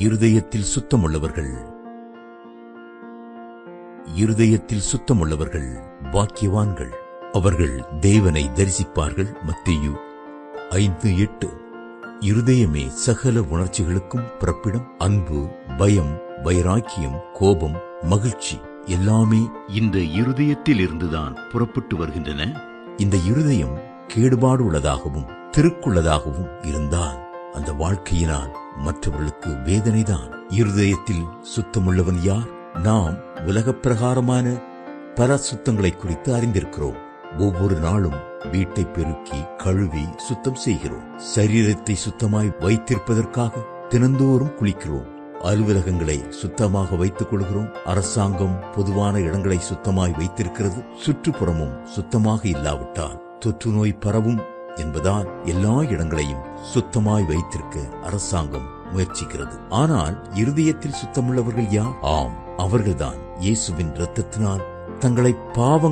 இருதயத்தில் சுத்தமுள்ளவர்கள். இருதயத்தில் சுத்தமுள்ளவர்கள் பாக்கியவான்கள். அவர்கள் தேவனை தரிசிப்பார்கள். மத்தியு ஐந்து எட்டு. இருதயமே சகல உணர்ச்சிகளுக்கும் பிறப்பிடம். அன்பு பயம் வைராக்கியம் கோபம் மகிழ்ச்சி எல்லாமே இந்த இருதயத்தில் இருந்துதான் புறப்பட்டு வருகின்றன. இந்த இருதயம் கேடுபாடு உள்ளதாகவும் திருக்குள்ளதாகவும் இருந்தால் அந்த வாழ்க்கையினால் மற்றவர்களுக்கு வேதனைதான். இருதயத்தில் சுத்தமுள்ளவன் யார்? நாம் உலகப் பிரகாரமான பல சுத்தங்களை குறித்து அறிந்திருக்கிறோம். ஒவ்வொரு நாளும் வீட்டை பெருக்கி கழுவி சுத்தம் செய்கிறோம். சரீரத்தை சுத்தமாய் வைத்திருப்பதற்காக தினந்தோறும் குளிக்கிறோம். அலுவலகங்களை சுத்தமாக வைத்துக் கொள்கிறோம். அரசாங்கம் பொதுவான இடங்களை சுத்தமாய் வைத்திருக்கிறது. சுற்றுப்புறமும் சுத்தமாக இல்லாவிட்டால் தொற்று நோய் பரவும் என்பதால் எல்லா இடங்களையும் சுத்தமாய் வைத்திருக்க அரசாங்கம் முயற்சிக்கிறது. ஆனால் இருதயத்தில் சுத்தமுள்ளவர்கள் யார்? ஆம் அவர்கள்தான் இயேசுவின் இரத்தத்தினால் தங்களை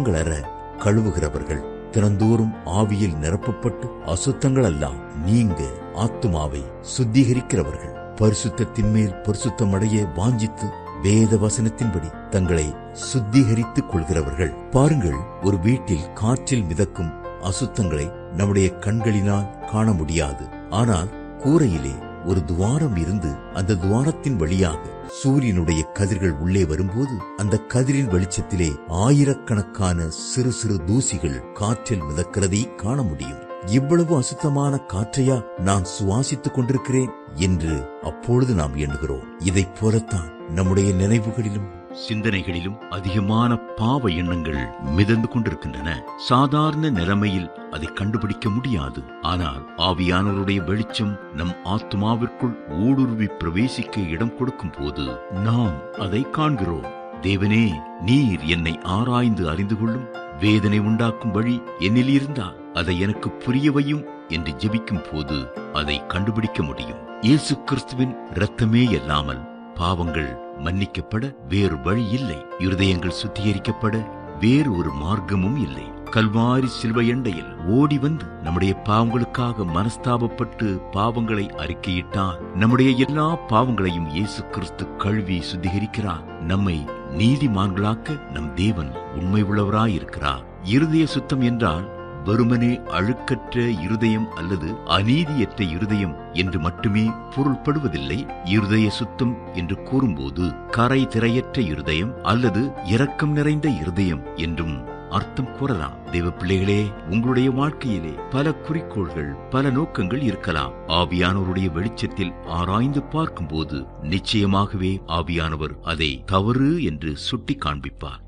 அற கழுவுகிறவர்கள். தினந்தோறும் ஆவியில் நிரப்பப்பட்டு அசுத்தங்கள் எல்லாம் நீங்க ஆத்துமாவை சுத்திகரிக்கிறவர்கள். பரிசுத்தத்தின் மேல் பரிசுத்தம் அடைய வாஞ்சித்து வேத வசனத்தின்படி தங்களை சுத்திகரித்துக் கொள்கிறவர்கள். பாருங்கள் ஒரு வீட்டில் காற்றில் மிதக்கும் அசுத்தங்களை நம்முடைய கண்களினால் காண முடியாது. ஆனால் கூரையிலே ஒரு துவாரம் இருந்து அந்த துவாரத்தின் வழியாக சூரியனுடைய கதிர்கள் உள்ளே வரும்போது அந்த கதிரின் வெளிச்சத்திலே ஆயிரக்கணக்கான சிறு சிறு தூசிகள் காற்றில் மிதக்கிறதை காண முடியும். இவ்வளவு அசுத்தமான காற்றையா நான் சுவாசித்துக் கொண்டிருக்கிறேன் என்று அப்பொழுது நாம் எண்ணுகிறோம். இதைப் போலத்தான் நம்முடைய நினைவுகளிலும் சிந்தனைகளிலும் அதிகமான பாவ எண்ணங்கள் மிதந்து கொண்டிருக்கின்றன. சாதாரண நிலைமையில் அதை கண்டுபிடிக்க முடியாது. ஆனால் ஆவியானவருடைய வெளிச்சம் நம் ஆத்மாவிற்குள் ஊடுருவி பிரவேசிக்க இடம் கொடுக்கும் போது நாம் அதை காண்கிறோம். தேவனே நீர் என்னை ஆராய்ந்து அறிந்து கொள்ளும் வேதனை உண்டாக்கும் வழி என்னில் இருந்தால் அதை எனக்கு புரியவையும் என்று ஜெபிக்கும் போது அதை கண்டுபிடிக்க முடியும். இயேசு கிறிஸ்துவின் இரத்தமே இல்லாமல் பாவங்கள் மன்னிக்கப்பட வேறு வழி இல்லை. இருதயங்கள் சுத்திகரிக்கப்பட வேறு ஒரு மார்க்கமும் இல்லை. கல்வாரி சிலுவை எண்டையில் ஓடி வந்து நம்முடைய பாவங்களுக்காக மனஸ்தாபப்பட்டு பாவங்களை அறிக்கையிட்டார் நம்முடைய எல்லா பாவங்களையும் இயேசு கிறிஸ்து கழுவி சுத்திகரிக்கிறார். நம்மை நீதிமான்களாக்க நம் தேவன் உண்மை உள்ளவராயிருக்கிறார் இருதய சுத்தம் என்றால் வெறுமனே அழுக்கற்ற இருதயம் அல்லது அநீதியற்ற இருதயம் என்று மட்டுமே பொருள்படுவதில்லை. இருதய சுத்தம் என்று கூறும்போது கரை திரையற்ற இருதயம் அல்லது இரக்கம் நிறைந்த இருதயம் என்றும் அர்த்தம் கூறலாம். தேவ பிள்ளைகளே உங்களுடைய வாழ்க்கையிலே பல குறிக்கோள்கள் பல நோக்கங்கள் இருக்கலாம். ஆவியானவருடைய வெளிச்சத்தில் ஆராய்ந்து பார்க்கும்போது நிச்சயமாகவே ஆவியானவர் அதை தவறு என்று சுட்டி காண்பிப்பார்